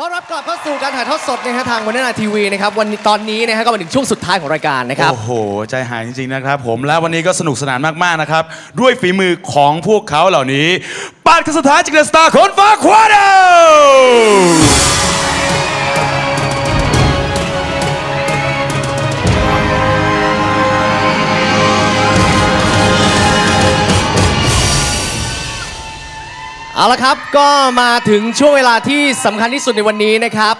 ต้อนรับกลับเข้าสู่การถ่ายทอดสดนะฮะทางวันนาทีวีนะครับวันนี้ตอนนี้นะฮะก็มาถึงช่วงสุดท้ายของรายการนะครับ โอ้โห ใจหายจริง ๆ นะครับ ผมและวันนี้ก็สนุกสนานมาก ๆ นะครับ ด้วยฝีมือของพวกเขาเหล่านี้ปาดกันสุดท้ายจิกเดอะสตาร์คนฟ้าควาโด ละครับก็มาถึงช่วงเวลาที่สำคัญที่สุดในวันนี้นะครับ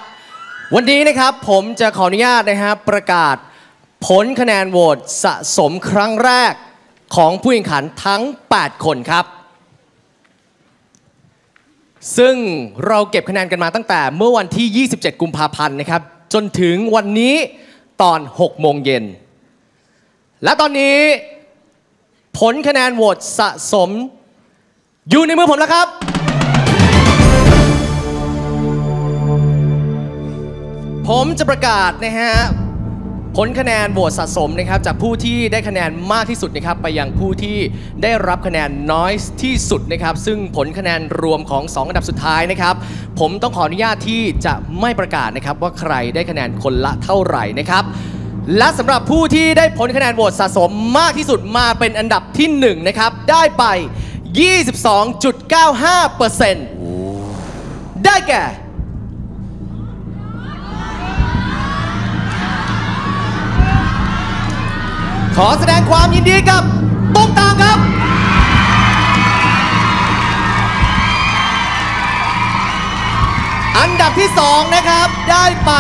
วันนี้นะครับผมจะขออนุญาตนะครับประกาศ ผลคะแนนโหวตสะสมครั้งแรกของผู้แข่งขันทั้ง 8 คนครับ ซึ่งเราเก็บคะแนนกันมาตั้งแต่เมื่อวันที่ 27 กุมภาพันธ์นะครับ จนถึงวันนี้ตอน 6 โมงเย็น และตอนนี้ ผลคะแนนโหวตสะสมอยู่ในมือผมแล้วครับ ผมจะประกาศนะฮะผลคะแนนโหวตสะสมนะครับจากผู้ที่ได้คะแนนมากที่สุดนะครับไปยังผู้ที่ได้รับคะแนนน้อยที่สุดนะครับซึ่งผลคะแนนรวมของ 2 อันดับสุดท้ายนะครับผมต้องขออนุญาตที่จะไม่ประกาศนะครับว่าใครได้คะแนนคนละเท่าไหร่นะครับและสำหรับผู้ที่ได้ผลคะแนนโหวตสะสมมากที่สุดมาเป็นอันดับที่1นะครับได้ไป 22.95%ได้แก่ ขอแสดงความยินดีกับตุ้มตามครับ อันดับที่ 2 นะครับ ได้ไป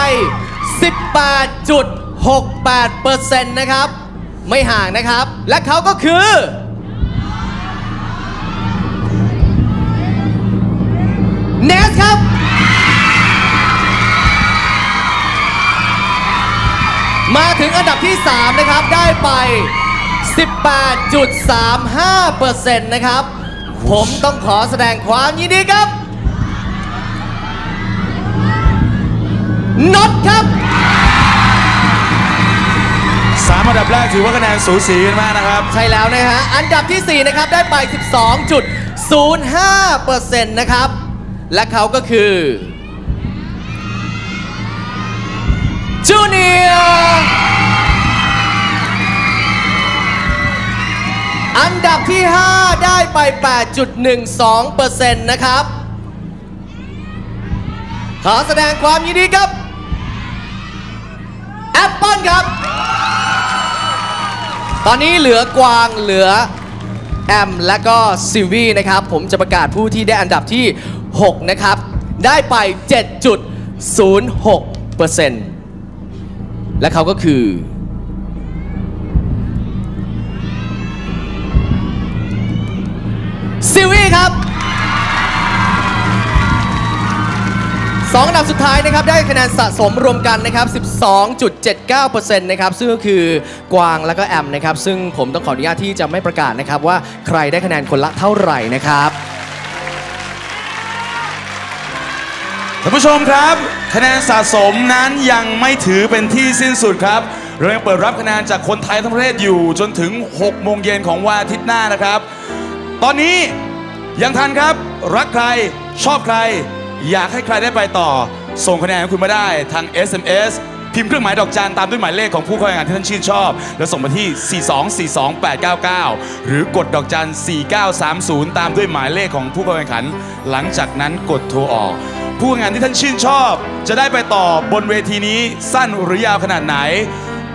18.68%นะครับ ไม่ห่างนะครับ และเขาก็คือ เนสครับ มาถึงอันดับที่ 3 นะครับ ได้ไป 18.35%นะครับ ผมต้องขอแสดงความยินดีครับน็อตครับสามอันดับแรกถือว่าคะแนนสูสีกันมากนะครับ ใช่แล้วนะฮะ อันดับที่ 4 นะครับ ได้ไป 12.05%นะครับ และเขาก็คือจูเนีย อันดับที่ 5 ได้ไป 8.12%นะครับ ขอแสดงความยินดีครับแอปเปิลครับ ตอนนี้เหลือกวางเหลือแอมและก็ซิวี่นะครับ ผมจะประกาศผู้ที่ได้อันดับที่ 6 นะครับ ได้ไป 7.06%และเขาก็คือ ซิลวี่ครับสองอันดับสุดท้ายนะครับ ได้คะแนนสะสมรวมกันนะครับ 12.79%นะครับ ซึ่งก็คือกวางแล้วก็แอมนะครับ ซึ่งผมต้องขออนุญาตที่จะไม่ประกาศนะครับว่าใครได้คะแนนคนละเท่าไหร่นะครับท่านผู้ชมครับ คะแนนสะสมนั้นยังไม่ถือเป็นที่สิ้นสุดครับเรายังเปิดรับคะแนนจากคนไทยทั้งประเทศอยู่จนถึง 6 โมงเย็นของวันอาทิตย์หน้านะครับ ตอนนี้ ยังทันครับ รักใครชอบใคร อยากให้ใครได้ไปต่อ ส่งคะแนนของคุณมาได้ทาง SMS พิมพ์เครื่องหมายดอกจันตามด้วยหมายเลขของผู้เข้าแข่งขันที่ท่านชื่นชอบ แล้วส่งมาที่ 4242899 หรือกดดอกจัน 4930 ตามด้วยหมายเลขของผู้เข้าแข่งขัน หลังจากนั้นกดโทรออก ผู้แข่งขันที่ท่านชื่นชอบ จะได้ไปต่อบนเวทีนี้สั้นหรือยาวขนาดไหน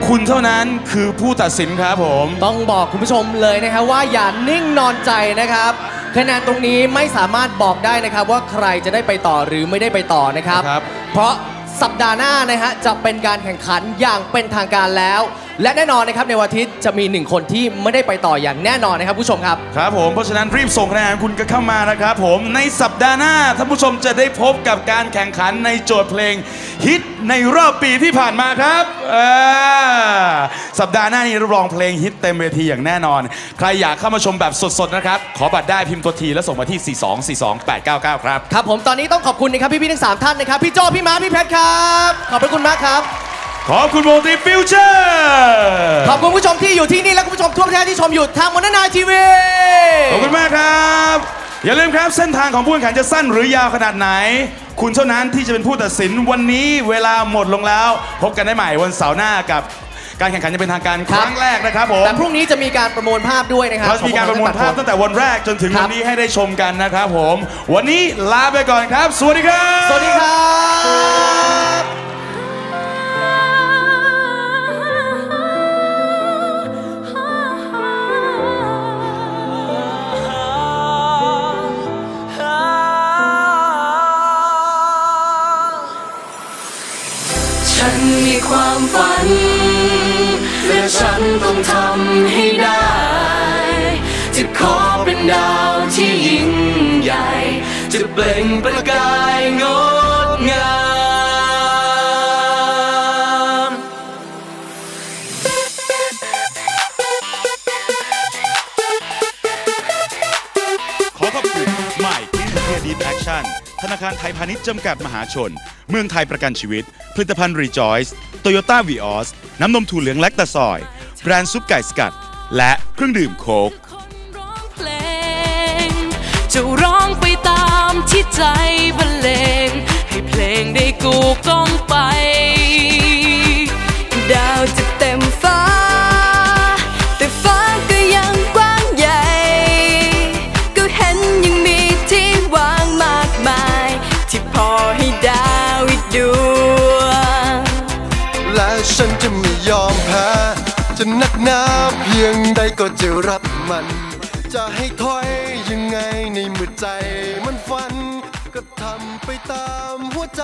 คุณเท่านั้นคือผู้ตัดสินครับผม ต้องบอกคุณผู้ชมเลยนะครับว่าอย่านิ่งนอนใจนะครับ คะแนนตรงนี้ไม่สามารถบอกได้นะครับว่าใครจะได้ไปต่อหรือไม่ได้ไปต่อนะครับ ครับ เพราะสัปดาห์หน้านะฮะจะเป็นการแข่งขันอย่างเป็นทางการแล้วและแน่นอนนะครับในวันอาทิตย์จะมีหนึ่งคนที่ไม่ได้ไปต่ออย่างแน่นอนนะครับผู้ชมครับ ครับผมเพราะฉะนั้นรีบส่งคะแนนคุณกันเข้ามานะครับผมในสัปดาห์หน้าท่านผู้ชมจะได้พบกับการแข่งขันในโจทย์เพลงฮิตในรอบปีที่ผ่านมาครับอ่าสัปดาห์หน้านี้รับรองเพลงฮิตเต็มเวทีอย่างแน่นอน ใครอยากเข้ามาชมแบบสดๆนะครับขอบัตรได้พิมพ์ตัวทีแล้วส่งมาที่ 4242899 ครับ ครับผมตอนนี้ต้องขอบคุณนะครับพี่ๆทั้งสามท่านนะครับพี่โจพี่มาร์คพี่แพทครับขอบพระคุณมากครับ ขอบคุณโมติฟิวเจอร์ขอบคุณผู้ชมที่อยู่ที่นี่และคุณผู้ชมทั่วประเทศที่ชมอยู่ทางมนนาทีวีขอบคุณมากครับ อย่าลืมครับเส้นทางของผู้แข่งขันจะสั้นหรือยาวขนาดไหน คุณเท่านั้นที่จะเป็นผู้ตัดสินวันนี้เวลาหมดลงแล้ว พบกันได้ใหม่วันเสาร์หน้ากับการแข่งขันจะเป็นทางการครั้งแรกนะครับผม แต่พรุ่งนี้จะมีการประมวลภาพด้วยนะครับเราจะมีการประมวลภาพตั้งแต่วันแรกจนถึงครัวับนนี้ให้ได้ชมกันนะครับผม วันนี้ลาไปก่อนครับ สวัสดีครับ สวัสดีครับ ต้องทำให้ได้ จะขอเป็นดาวที่ยิ่งใหญ่ จะเปล่งประกายงดงามขอขอบคุณใหม่คลินเครดิตแอคชั่น ธนาคารไทยพาณิชย์จำกัดมหาชน เมืองไทยประกันชีวิต ผลิตภัณฑ์รีจอยส์โตโยต้าวีออสน้ำนมถั่วเหลืองแลคตาซอย แบรนด์ซุปไก่สกัด และเครื่องดื่มโค้กจะร้องไปตามที่ใจบรรเลงให้เพลงได้กูกล้องไป จะหนักหนาเพียงใดก็จะรับมัน จะให้ถอยยังไงในเมื่อใจมันฝัน ก็ทำไปตามหัวใจ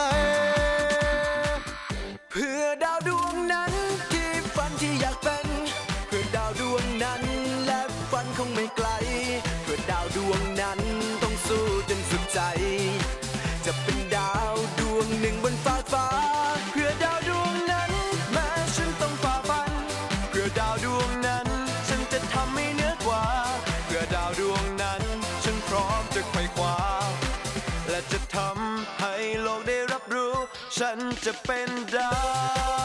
โลกได้รับรู้ ฉันจะเป็นดาว